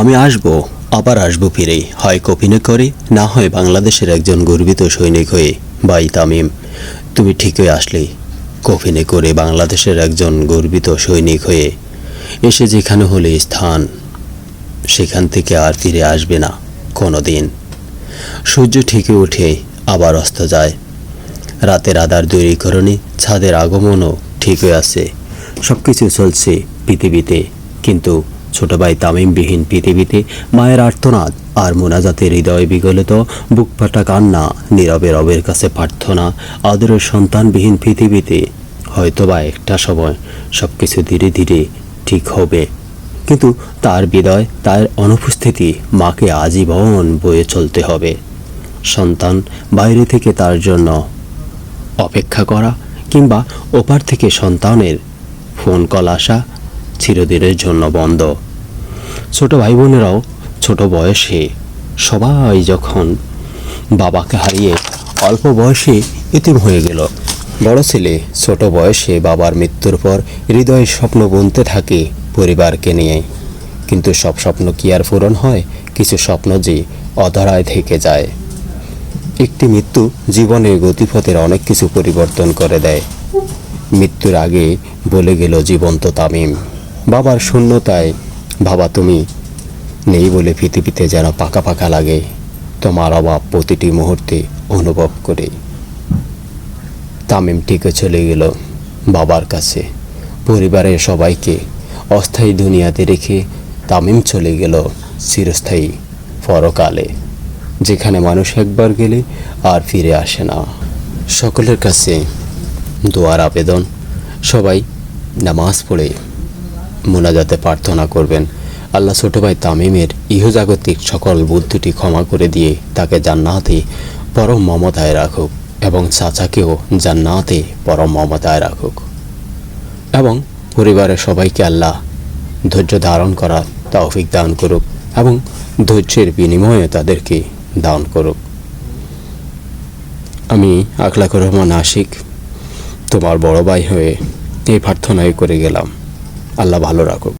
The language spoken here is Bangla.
আমি আসব, আবার আসব ফিরে। হয় কপিনে করে, না হয় বাংলাদেশের একজন গর্বিত সৈনিক হয়ে। বাই তামিম, তুমি ঠিকই আসলে। কফিনে করে বাংলাদেশের একজন গর্বিত সৈনিক হয়ে এসে যেখানে হলে স্থান, সেখান থেকে আর ফিরে আসবে না কোনো দিন সূর্য ঠিকই ওঠে, আবার অস্ত যায়। রাতের আধার দূরীকরণে ছাদের আগমনও ঠিকই আছে। সব কিছু চলছে পৃথিবীতে, কিন্তু ছোট ভাই তামিমবিহীন পৃথিবীতে মায়ের আর্তনাদ আর মোনাজাতের হৃদয় বিগলিত, বুক ফাটা কান্না, নীরবে রবের কাছে প্রার্থনা, আদরের সন্তানবিহীন পৃথিবীতে হয়তোবা একটা সময় সব কিছু ধীরে ধীরে ঠিক হবে। কিন্তু তার বিদয়, তার অনুপস্থিতি মাকে আজীবন বয়ে চলতে হবে। সন্তান বাইরে থেকে তার জন্য অপেক্ষা করা কিংবা ওপার থেকে সন্তানের ফোন কল আসা চিরদিনের জন্য বন্ধ। ছোট ভাই বোনেরাও ছোট বয়সে সবাই যখন বাবাকে হারিয়ে অল্প বয়সে এতিম হয়ে গেল, বড় ছেলে ছোট বয়সে বাবার মৃত্যুর পর হৃদয়ে স্বপ্ন বুনতে থাকে পরিবারকে নিয়ে। কিন্তু সব স্বপ্ন কি আর পূরণ হয়? কিছু স্বপ্ন যে অধরায় থেকে যায়। একটি মৃত্যু জীবনের গতিপথের অনেক কিছু পরিবর্তন করে দেয়। মৃত্যুর আগে বলে গেল জীবন্ত তামিম। বাবার শূন্যতায় বাবা, তুমি নেই বলে পৃথিবীতে যেন পাকা পাকা লাগে, তোমার অভাব প্রতিটি মুহূর্তে অনুভব করে। তামিম ঠিকই চলে গেল বাবার কাছে। পরিবারের সবাইকে অস্থায়ী দুনিয়াতে রেখে তামিম চলে গেল চিরস্থায়ী পরকালে, যেখানে মানুষ একবার গেলে আর ফিরে আসে না। সকলের কাছে দোয়ার আবেদন, সবাই নামাজ পড়ে। মোনাজাতে প্রার্থনা করবেন। আল্লাহ ছোট ভাই তামিমের ইহজাগতিক সকল বুদ্ধিটি ক্ষমা করে দিয়ে তাকে জান্নাতে পরম মমতায় রাখুক এবং চাচাকেও জান্নাতে পরম মমতায় রাখুক। এবং পরিবারের সবাইকে আল্লাহ ধৈর্য ধারণ করার তৌফিক দান করুক এবং ধৈর্যের বিনিময়ে তাদেরকে দান করুক। আমি আকলাকুর রহমান আশিক, তোমার বড় ভাই হয়ে এই প্রার্থনাই করে গেলাম। আল্লাহ ভালো রাখুক।